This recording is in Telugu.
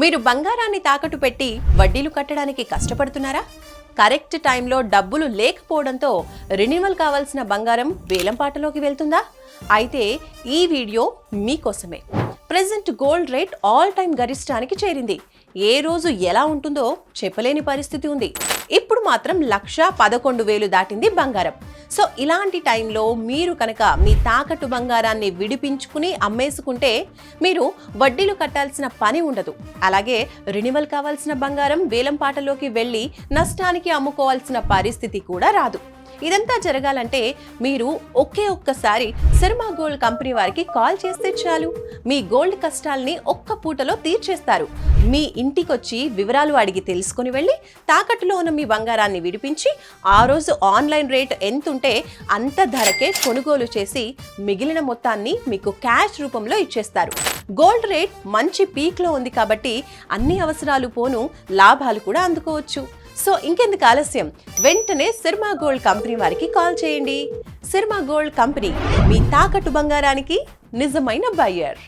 మీరు బంగారాన్ని తాకట్టు పెట్టి వడ్డీలు కట్టడానికి కష్టపడుతున్నారా? కరెక్ట్ టైంలో డబ్బులు లేకపోవడంతో రెన్యువల్ కావాల్సిన బంగారం వేలంపాటలోకి వెళ్తుందా? అయితే ఈ వీడియో మీకోసమే. Present gold rate all time గరిష్టానికి చేరింది. ఏ రోజు ఎలా ఉంటుందో చెప్పలేని పరిస్థితి ఉంది. ఇప్పుడు మాత్రం లక్ష పదకొండు వేలు దాటింది బంగారం. సో ఇలాంటి టైంలో మీరు కనుక మీ తాకట్టు బంగారాన్ని విడిపించుకుని అమ్మేసుకుంటే మీరు వడ్డీలు కట్టాల్సిన పని ఉండదు. అలాగే రెన్యువల్ కావాల్సిన బంగారం వేలంపాటలోకి వెళ్ళి నష్టానికి అమ్ముకోవాల్సిన పరిస్థితి కూడా రాదు. ఇదంతా జరగాలంటే మీరు ఒకే ఒక్కసారి శర్మా గోల్డ్ కంపెనీ వారికి కాల్ చేస్తే చాలు. మీ గోల్డ్ కష్టాల్ని ఒక్క పూటలో తీర్చేస్తారు. మీ ఇంటికొచ్చి వివరాలు అడిగి తెలుసుకుని వెళ్ళి తాకట్టులో ఉన్న మీ బంగారాన్ని విడిపించి ఆ రోజు ఆన్లైన్ రేట్ ఎంతుంటే అంత ధరకే కొనుగోలు చేసి మిగిలిన మొత్తాన్ని మీకు క్యాష్ రూపంలో ఇచ్చేస్తారు. గోల్డ్ రేట్ మంచి పీక్లో ఉంది కాబట్టి అన్ని అవసరాలు పోను లాభాలు కూడా అందుకోవచ్చు. సో ఇంకెందుకు ఆలస్యం? వెంటనే సిర్మా గోల్డ్ కంపెనీ వారికి కాల్ చేయండి. సిర్మా గోల్డ్ కంపెనీ మీ తాకట్టు బంగారానికి నిజమైన బయ్యర్.